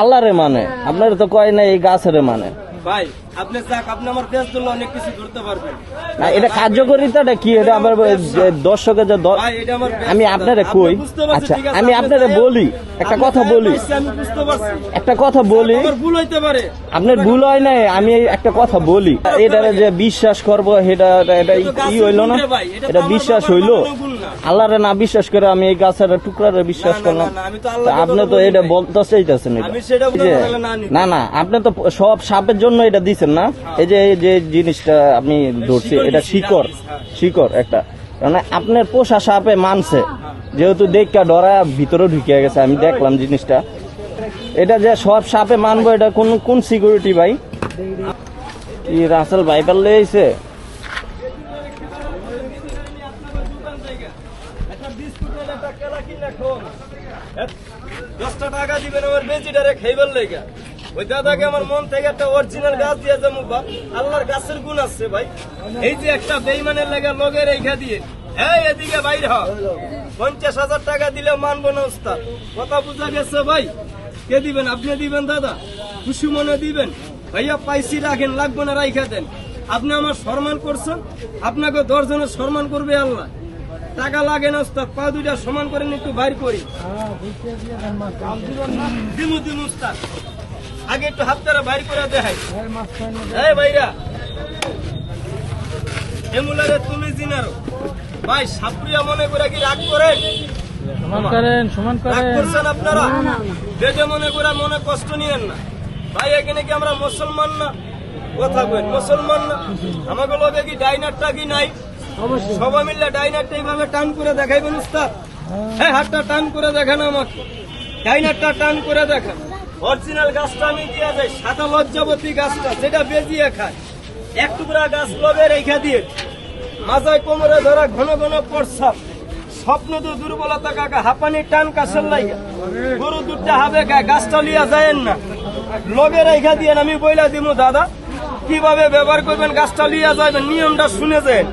আল্লাহরে মানে। আপনার তো কয় না এই গাছের মানে। ভাই আপনি যাক আপনি আমার পেঁয়াজ তুললে অনেক কিছু ধরতে পারবেন। না এটা কার্যকরিতাটা কি? এটা যে দর্শকে আমি আপনারে কই? আচ্ছা আমি আপনারে বলি একটা কথা বলি। একটা কথা বলি। ভুল হইতে পারে। আপনার ভুল হয় নাই আমি একটা কথা বলি। এটা যে বিশ্বাস করব এটা এটা ই হইল না। এটা বিশ্বাস হইল। আল্লাহরে না বিশ্বাস করে আমি এই গাছের টুকরারে বিশ্বাস করলাম। আপনি তো এটা বলতে চাইতেছেন না না আপনি তো সব সাপের জন্য এটা দিছেন না? এই যে যে জিনিসটা আমি ধরছি এটা শিকড় হ্যাঁ। শিকড় একটা। মানে আপনার পোষা সাপে মানছে। যেহেতু দেখা ডরা ভিতরে ঢুকিয়ে গেছে আমি দেখলাম জিনিসটা। এটা যে সব সাপে মানবো এটা কোন কোন সিকিউরিটি ভাই? কি রাসেল ভাই পারলে এসে একটা বিস্কুটের একটা কেলা কিনা খাওয়ান। এ, দশটা টাকা দিবেন আমার বেচিটারে খাইবার লেগা। ওই দাদাকে আমার মন থেকে একটা অরিজিনাল গাছ দিয়ে যাব বা আল্লাহর গাছের গুণ আছে, ভাই। এই যে একটা বেইমানের লেগা লগের এইখা দিয়ে। এই এদিকে বাইর হ। পঞ্চাশ হাজার টাকা দিলে মানবো না, উস্তাদ। কথা বুঝা গেছে, ভাই? কে দিবেন? আপনি দিবেন, দাদা? খুশি মনে দিবেন? ভাইয়া পাইসি রাখেন, লাগবে না, রাইখা দেন। আপনি আমার সম্মান করছেন? আপনাকে দশজনের সম্মান করবে আল্লাহ। টাকা লাগে না উস্তাদ পা দুইটা সমান করে একটু বাইর করি। উস্তাদ। আগে একটু হাত দ্বারা বাইর করে দেখাই। এই ভাইরা এমুলারে তুমি জিনারো। ভাই সাপ্রিয়া মনে করে কি রাগ করেন সমান করেন সমান করেন। আপনারা? বেজে মনে করে মনে কষ্ট নিয়েন না। ভাই এখানে কি আমরা মুসলমান না? কথা মুসলমান না? আমাকে লগে কি ডাইনারটা কি নাই? সবাই মিললে ডাইনারটা এইভাবে টান করে দেখাইবেন, উস্তাদ। হ্যাঁ হাতটা টান করে দেখান আমাকে। ডাইনারটা টান করে দেখান। অরিজিনাল গাছটা আমি দিয়ে যাই সাদা লজ্জাবতী গাছটা যেটা বেজিয়ে খায়। এক টুকরা গাছ লবে রেখা দিয়ে মাথায় কোমরে ধরা ঘন ঘন প্রস্রাব স্বপ্ন তো দুর্বলতা কাকা হাঁপানি টান কাশের লাইগা। গরু দুধটা হবে গায়ে গাছটা লিয়া যায়েন না। লগে রেখা দিয়ে আমি বইলা দিমু, দাদা, কীভাবে ব্যবহার করবেন, গাছটা লিয়া যাবেন নিয়মটা শুনে যায়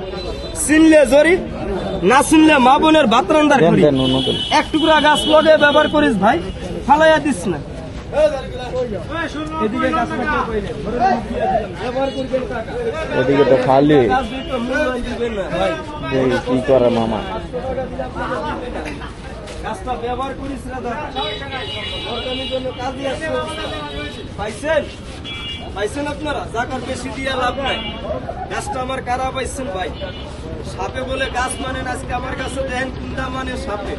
চিনলে জরি না চিনলে মা বোনের ভাত রান্দার করি এক টুকরা গাছ লগে ব্যবহার করিস ভাই ফালাইয়া দিস না। গাছটা। ওদিকে তো খালি। কি করে মামা? ব্যবহার করিস পাইছেন? পাইছেন আপনারা? জাকার বেশি দিয়ে লাভ নাই। গাছটা আমার কারা পাইছেন ভাই? সাপে বলে গাছ মানেন আজকে আমার কাছে দেন কোনটা মানে সাপে।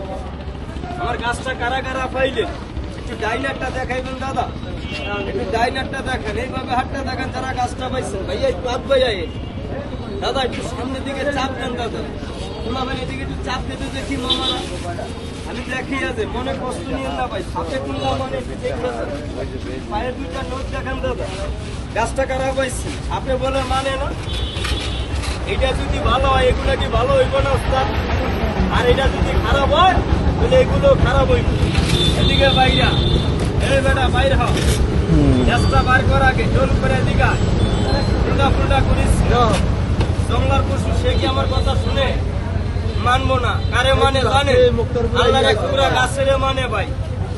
আমার গাছটা কারা কারা পাইলেন? একটু ডাইনারটা দেখাইবেন, দাদা। একটু ডাইনারটা দেখেন। এইভাবে হাটটা দেখেন যারা গাছটা পাইছেন। ভাইয়া, একটু হাত ভাইয়া দাদা, একটু সামনের দিকে চাপ দেন, দাদা। তোমরা ভাই এদিকে একটু চাপ দিতে দেখি মামারা আমি দেখি আছে মনে কষ্ট নিয়ে না ভাই, সাপে কুল্লা মানে। পায়ের দুইটা নোট দেখান, দাদা। গাছটা কারা পাইছি? আপনি বলে মানে না। এটা যদি ভালো হয় এগুলো কি ভালো হইব না ওস্তাদ আর এটা যদি খারাপ হয় তাহলে এগুলো খারাপ হইব। এদিকে বাইরা এই বেটা বাইর হ। গ্যাসটা বার করা আগে জোর করে দিঘা ফুলটা ফুলটা করিস। জঙ্গলার পশু সে কি আমার কথা শুনে? মানবো না। কারে মানে জানে? আল্লাহর এক গাছের মানে ভাই।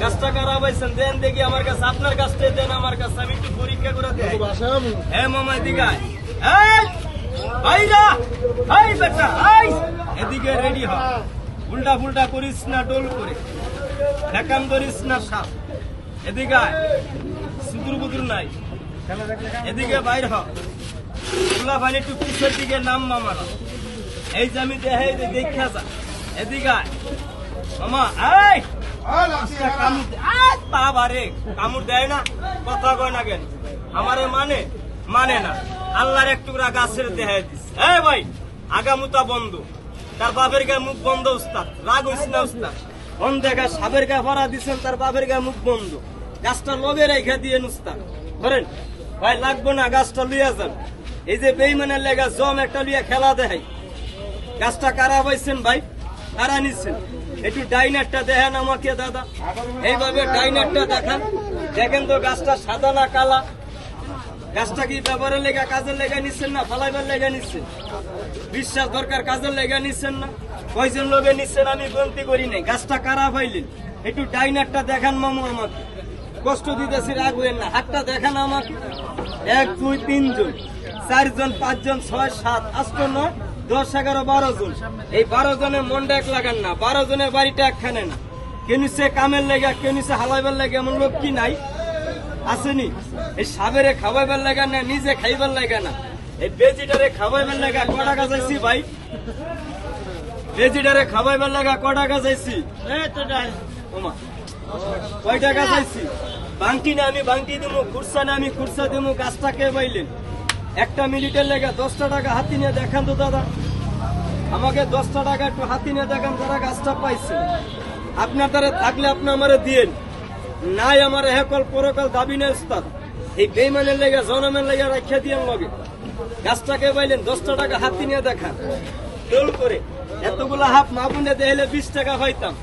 গাছটা কারা পাইছেন? দেন দেখি আমার কাছে আপনার কাছটা দেন আমার কাছে আমি একটু পরীক্ষা করে দেই হ্যাঁ মামা দিঘায় এই ভাইরা এই বেটা এই এদিকে রেডি হ। উল্টা ফুলটা করিস না, ডোল করে। ঠেকান ধরিস না, সাপ। এদিকে। সুদূর বুদুর নাই। এদিকে বাইর হ। খোলা পানি একটু পিছের দিকে নাম মামারা। এই যে দেখাই যে দেখা যা। এদিকে। মামা, এই! কামড় দেয় না। কথা কয় না কেন? আমারে মানে? মানে না। আল্লাহর এক টুকরা গাছের দেখাই দিস এই ভাই, আগামুতা বন্ধ। তার বাপের গায়ে মুখ বন্ধ, উস্তাদ। রাগ হইস না, উস্তাদ? অন দেখা সাবের গায়ে ভরা দিছেন, তার বাপের গায়ে মুখ বন্ধ। গাছটা লবে রেখে দিয়ে উস্তাদ। ধরেন, ভাই, লাগবো না, গাছটা লইয়া যান। এই যে বেইমানের লেগা জম একটা লইয়া খেলা দেখাই। গাছটা কারা পাইছেন ভাই? কারা নিচ্ছেন একটু ডাইনারটা দেখেন আমাকে, দাদা। এইভাবে ডাইনারটা দেখান। দেখেন তো গাছটা সাদা না কালা। গাছটা কি ব্যবহারের লেগা, কাজের লেগা নিচ্ছেন না? ফালাইবার লেগা নিচ্ছেন? বিশ্বাস দরকার, কাজের লেগা নিচ্ছেন না? কয়জন লোকে নিচ্ছেন? আমি গন্তি করি নাই। গাছটা কারা পাইলেন? একটু ডাইনারটা দেখান মামু আমাকে। কষ্ট দিতেছি রাখবেন না। হাতটা দেখান আমাকে। এক, দুই তিনজন চারজন, পাঁচজন, ছয়, সাত আষ্ট নয়, দশ, এগারো, বারো জন। এই বারো জনের মনটা এক লাগান না। বারো জনের বাড়িটা একখানে না। নিচ্ছে কামের লেগে নিচ্ছে হালাইবার লেগে। এমন লোক কি নাই? আসেনি। এই সাবেরে খাওয়াইবার লাগা না নিজে খাইবার লাগা না। এই বেজিটারে খাওয়াইবার লাগা ক টাকা চাইছি ভাই। বেজিটারে খাওয়াইবার লাগা ক টাকা চাইছি ওমা কয় টাকা চাইছি বাংটি না আমি বাংটি দিমু খুরসা না আমি খুরসা দিমু গাছটা কে পাইলেন একটা মিনিটের লেগে দশটা টাকা হাতি নিয়ে দেখান তো দাদা। আমাকে দশটা টাকা একটু হাতি নিয়ে দেখান তারা গাছটা পাইছে। আপনার দ্বারা থাকলে আপনি আমারে দিয়েন। নাই আমার হেকল পরকাল দাবি নেই উস্তাদ। এই বেইমানের লেগে, জনমের লেগে রাখিয়া দিয়েন লগে। গাছটাকে পাইলেন দশটা টাকা হাতি নিয়ে দেখান। দোল করে এতগুলা হাফ মাপুনে দেহলে বিশ টাকা পাইতাম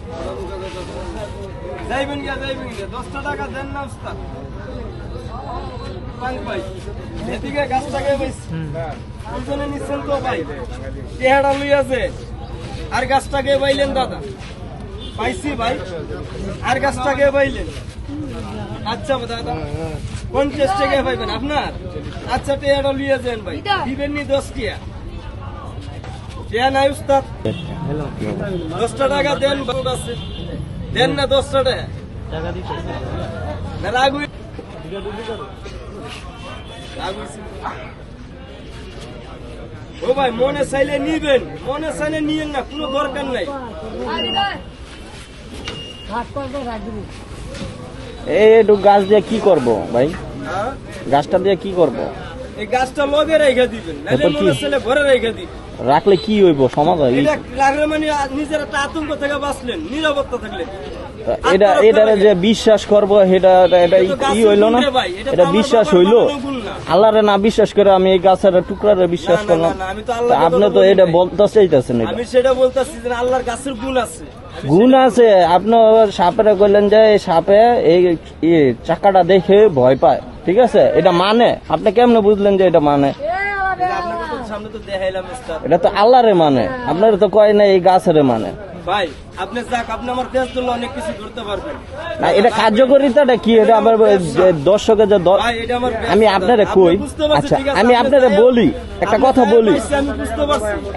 যাইবেন গিয়া যাইবেন গিয়া, দশটা টাকা দেন না উস্তাদ। এদিকে গাছটাকে নিচ্ছেন তো ভাই চেহারা লই আছে আর গাছটাকে পাইলেন দাদা। পাইছি ভাই। আর গাছটাকে পাইলেন। আচ্ছা দাদা। পঞ্চাশ টাকা পাইবেন আপনার? আচ্ছা টেয়াটা লিয়ে যান ভাই। দিবেন নি দশ টিয়া টিয়া নাই উস্তাদ। দশটা টাকা দেন বাবু আছে। দেন না দশটা টাকা। না রাগু রাগুইছি। ও ভাই মনে চাইলে নিবেন। মনে চাইলে নিয়েন না কোনো দরকার নাই। এই একটু গাছ দিয়ে কি করব ভাই? গাছটা দিয়ে কি করব? এই গাছটা লগে রেখে দিবেন ছেলে ঘরে রেখে দিবেন রাখলে কি হইব সমাজ রাখলে মানে নিজের একটা আতঙ্ক থেকে বাঁচলেন নিরাপত্তা থাকলে এটা এটারে যে বিশ্বাস করব এটা এটা তো হইল না? এটা বিশ্বাস হইল। আল্লাহরে না বিশ্বাস করে আমি এই গাছের টুকরারে বিশ্বাস করলাম। আপনি তো এটা। বলতে চাইতেছেন আমি সেটা বলতেছি যে আল্লাহর গাছের গুণ আছে। গুণ আছে। আপনি সাপেরা কইলেন যে এই সাপে এই চাকাটা দেখে ভয় পায়। ঠিক আছে? এটা মানে। আপনি কেমনে বুঝলেন যে এটা মানে? এটা তো আল্লাহরে মানে। আপনার তো কয় না এই গাছের মানে। ভাই আপনি যাক আপনি আমার পেঁয়াজ ধরলে অনেক কিছু ধরতে পারবেন। না এটা কার্যকরিতাটা কি? এটা আবার দর্শকের যে। আমি আপনারে কই? আচ্ছা আমি আপনি আপনারে বলি একটা কথা বলি।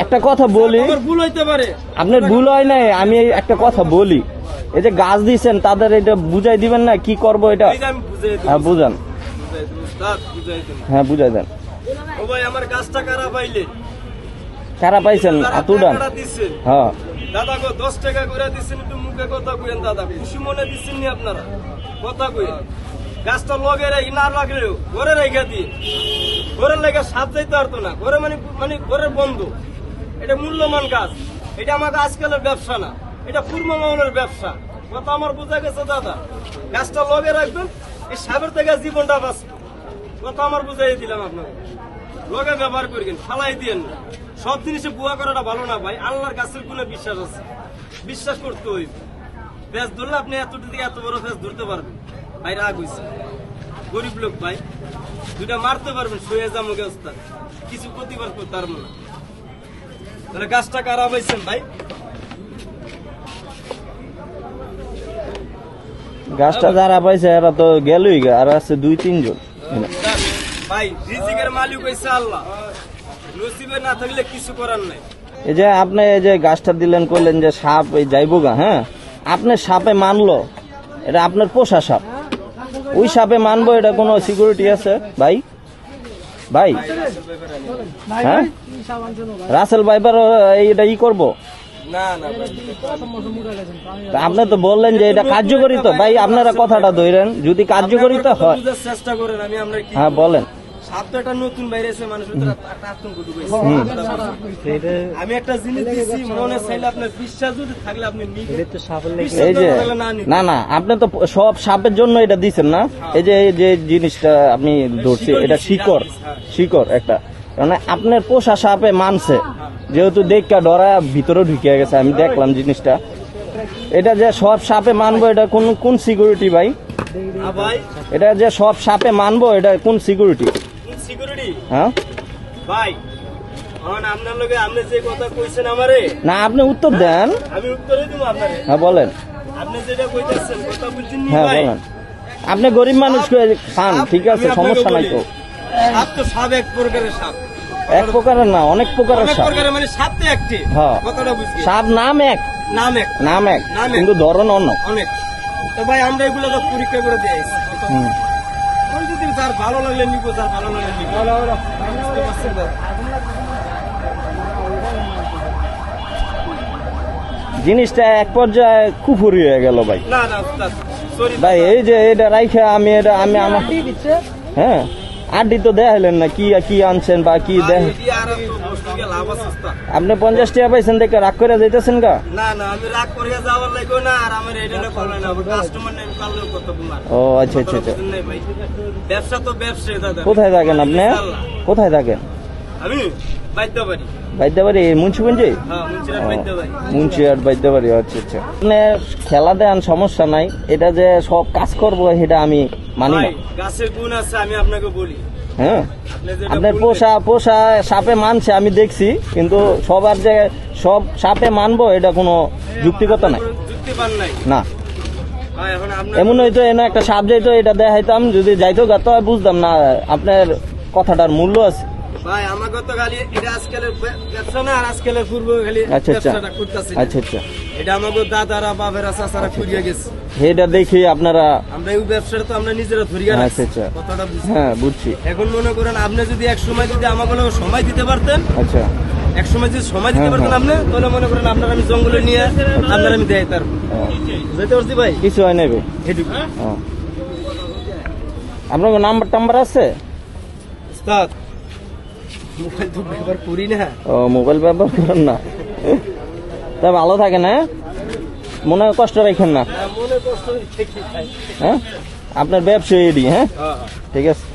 একটা কথা বলি। ভুল হইতে পারে। আপনার ভুল হয় নাই আমি একটা কথা বলি। এই যে গাছ দিছেন তাদের এটা বুঝাই দিবেন না কি করব এটা? হ্যাঁ বুঝান। হ্যাঁ বুঝাই দেন। ও ভাই আমার গাছটা কারা পাইলে? কারা পাইছেন? আতুডান হ্যাঁ। দাদা গো দশ টাকা করে দিচ্ছেন একটু মুখে কথা কইেন দাদা খুশি মনে দিচ্ছেন নি আপনারা? কথা কইেন গাছটা লগে রেখে, না লাগলেও ঘরে রেখে দিয়ে ঘরের লেগে সাপ যাইতে পারতো না। ঘরে মানে মানে ঘরের বন্ধ। এটা মূল্যবান গাছ এটা আমাকে আজকালের ব্যবসা না। এটা পূর্ব মামলের ব্যবসা। কথা আমার বোঝা গেছে, দাদা। গাছটা লগে রাখবেন, এই সাপের থেকে জীবনটা বাঁচবে। কথা আমার বুঝাই দিলাম আপনাকে। লগে ব্যবহার করিবেন ফালাই দিয়েন না। সব জিনিসে বুয়া করাটা ভালো না ভাই। আল্লাহর গাছের গুণে বিশ্বাস আছে। বিশ্বাস করতে হইবে। ফেস ধরলে আপনি এতটা থেকে এত বড় ফেস ধরতে পারবেন। ভাই রাগ হইছে। গরিব লোক ভাই দুটা মারতে পারবেন শুয়ে যা মুখে ওস্তাদ কিছু প্রতিবার করতে পারব না। তাহলে গাছটা কারা পাইছেন ভাই? গাছটা যারা পাইছে এরা তো গেলই আর আছে দুই তিনজন। ভাই রিজিকের মালিক হইছে আল্লাহ। নসিবে না থাকলে কিছু করার নাই। এই যে আপনি এই যে গাছটা দিলেন করলেন যে সাপ এই যাইবো গা হ্যাঁ? আপনি সাপে মানলো এটা আপনার পোষা সাপ। ওই সাপে মানবো এটা কোনো সিকিউরিটি আছে? ভাই? ভাই? হ্যাঁ? রাসেল ভাইবার এটা ই করব? আপনি তো বললেন যে এটা কার্যকরী তো। ভাই আপনারা কথাটা ধরেন যদি কার্যকরী তো হয়। হ্যাঁ বলেন। একটা নতুন বাইরে মানুষের ভিতরে একটা আতঙ্ক ঢুকেছে আমি একটা জিনিস দিচ্ছি মনে চাইলে আপনার বিশ্বাস যদি থাকলে আপনি এই যে না না আপনি তো সব সাপের জন্য এটা দিছেন না? এই যে এই যে জিনিসটা আপনি ধরছি এটা শিকড় হ্যাঁ। শিকড় একটা। মানে আপনার পোষা সাপে মানছে যেহেতু দেখা ডরা ভিতরে ঢুকে গেছে আমি দেখলাম জিনিসটা। এটা যে সব সাপে মানবো এটা কোন কোন সিকিউরিটি ভাই? ভাই। এটা যে সব সাপে মানবো এটা কোন সিকিউরিটি সিকিউরিটি হ্যাঁ? ভাই আপনার লগে আপনি যে কথা কইছেন আমারে? না আপনি উত্তর দেন। আমি উত্তরে দিব আপনারে। হ্যাঁ বলেন। আপনি যেটা কইতেছেন কথা বুঝছেন নি হ্যাঁ ভাই? বলেন। আপনি গরিব মানুষ খান ঠিক আছে সমস্যা নাই তো। সাপ তো সাপ এক প্রকারের সাপ। এক প্রকারের না অনেক প্রকারের সাপ। প্রকারের মানে সাপ তো একটি। হ্যাঁ। কথাটা বুঝছি। সাপ নাম এক। নাম এক। নাম এক। কিন্তু ধরন অন্য। অনেক। তো ভাই আমরা এগুলো তো পরীক্ষা করে দিয়েছি। ওই যদি যার ভালো লাগলে নিবো যার ভালো লাগলে নিবো। বুঝতে পারছেন জিনিসটা এক পর্যায়ে কুফুরি হয়ে গেল ভাই। না না ভাই এই যে এটা রাইখে আমি এটা আমি আমার হ্যাঁ আড্ডি তো দেখাইলেন না কি কি আনছেন বা কি দেখ আপনি পঞ্চাশ টাকা পাইছেন দেখে রাগ করে যাইতেছেন গা? না না আমি রাগ করিয়া যাওয়ার লাগবে না আর আমার এটা করলে না কাস্টমার নেই কালেও কত ও আচ্ছা আচ্ছা আচ্ছা? ব্যবসা তো ব্যবসায় দাদা। কোথায় থাকেন আপনি? কোথায় থাকেন? আমি মুন্সিগঞ্জে? হ্যাঁ আচ্ছা আচ্ছা। আপনি খেলা দেন সমস্যা নাই। এটা যে সব কাজ করব সেটা আমি মানি না। গাছের গুণ আছে আমি আপনাকে বলি। হ্যাঁ? আপনার পোষা পোষা সাপে মানছে, আমি দেখছি, কিন্তু সবার যে সব সাপে মানব, এটা কোনো যুক্তিগত নাই। না। এমন হয়তো এনে একটা সাপ যাইতো এটা দেখাইতাম, যদি যাইতো গাতো বুঝতাম না, আপনার কথাটার মূল্য আছে। ভাই আমাকে তো খালি এটা আজকালের ব্যবসা না আর আজকালের পূর্ব খালি আচ্ছা আচ্ছা। ব্যবসাটা করতেছি। আচ্ছা আচ্ছা। এটা আমাকে দাদারা বাবেরা চাচারা করিয়া গেছে। এটা দেখি আপনারা আমরা এই ব্যবসাটা তো আমরা নিজেরা ধরিয়া আচ্ছা, আচ্ছা। কথাটা বুঝছি হ্যাঁ বুঝছি। এখন মনে করেন আপনি যদি এক সময় যদি আমাকে সময় দিতে পারতেন আচ্ছা। এক সময় যদি সময় দিতে হ্যাঁ, পারতেন হ্যাঁ। আপনি তাহলে মনে করেন আপনার আমি জঙ্গলে নিয়ে আপনার আমি দেয় তার। হ্যাঁ। যেতে পারছি ভাই? কিছু হয় নেবে এটুকু হ্যাঁ। আপনার নাম্বার টাম্বার আছে? উস্তাদ। মোবাইল তো ব্যবহার করি না। ও মোবাইল ব্যবহার করেন না। তা ভালো থাকে না মনে হয় কষ্ট রাখেন না। মনে ভাই হ্যাঁ? আপনার ব্যবসা এডি হ্যাঁ? হ্যাঁ। ঠিক আছে।